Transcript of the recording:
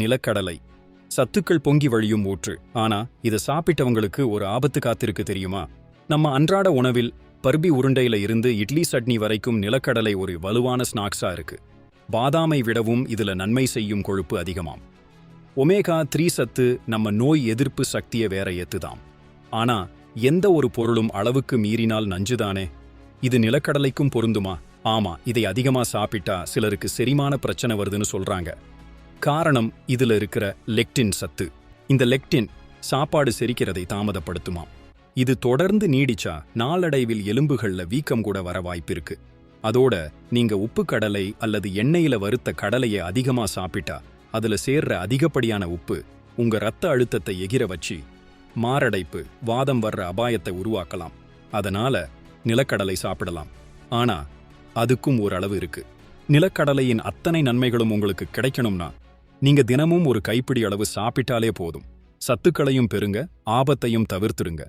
நிலக்கடலை. சத்துக்கள் பொங்கி வழியும் ஊற்று. ஆனா இதை சாப்பிட்டவங்களுக்கு ஒரு ஆபத்து காத்திருக்கு தெரியுமா? நம்ம அன்றாட உணவில் பர்பி உருண்டையில இருந்து இட்லி சட்னி வரைக்கும் நிலக்கடலை ஒரு வலுவான ஸ்நாக்ஸா இருக்கு. பாதாமை விடவும் இதுல நன்மை செய்யும் கொழுப்பு அதிகமாம். ஒமேகா த்ரீ சத்து நம்ம நோய் எதிர்ப்பு சக்தியை வேற ஏத்துதாம். ஆனா எந்த ஒரு பொருளும் அளவுக்கு மீறினால் நஞ்சுதானே? இது நிலக்கடலைக்கும் பொருந்துமா? ஆமா இதை அதிகமா சாப்பிட்டா சிலருக்கு செரிமான பிரச்சனை வருதுன்னு சொல்றாங்க. காரணம் இதுல இருக்கிற லெக்டின் சத்து. இந்த லெக்டின் சாப்பாடு செரிக்கிறதை தாமதப்படுத்துமாம். இது தொடர்ந்து நீடிச்சா நாளடைவில் எலும்புகள்ல வீக்கம் கூட வர வாய்ப்பிருக்கு. அதோட நீங்க உப்பு கடலை அல்லது எண்ணெயில வறுத்த கடலையை அதிகமா சாப்பிட்டா அதுல சேர்ற அதிகப்படியான உப்பு உங்க ரத்த அழுத்தத்தை எகிர வச்சு மாரடைப்பு வாதம் வர்ற அபாயத்தை உருவாக்கலாம். அதனால நிலக்கடலை சாப்பிடலாம். ஆனா அதுக்கும் ஓரளவு இருக்கு. நிலக்கடலையின் அத்தனை நன்மைகளும் உங்களுக்கு கிடைக்கணும்னா நீங்க தினமும் ஒரு கைப்பிடி அளவு சாப்பிட்டாலே போதும். சத்துக்களையும் பெறுங்க ஆபத்தையும் தவிர்த்துடுங்க.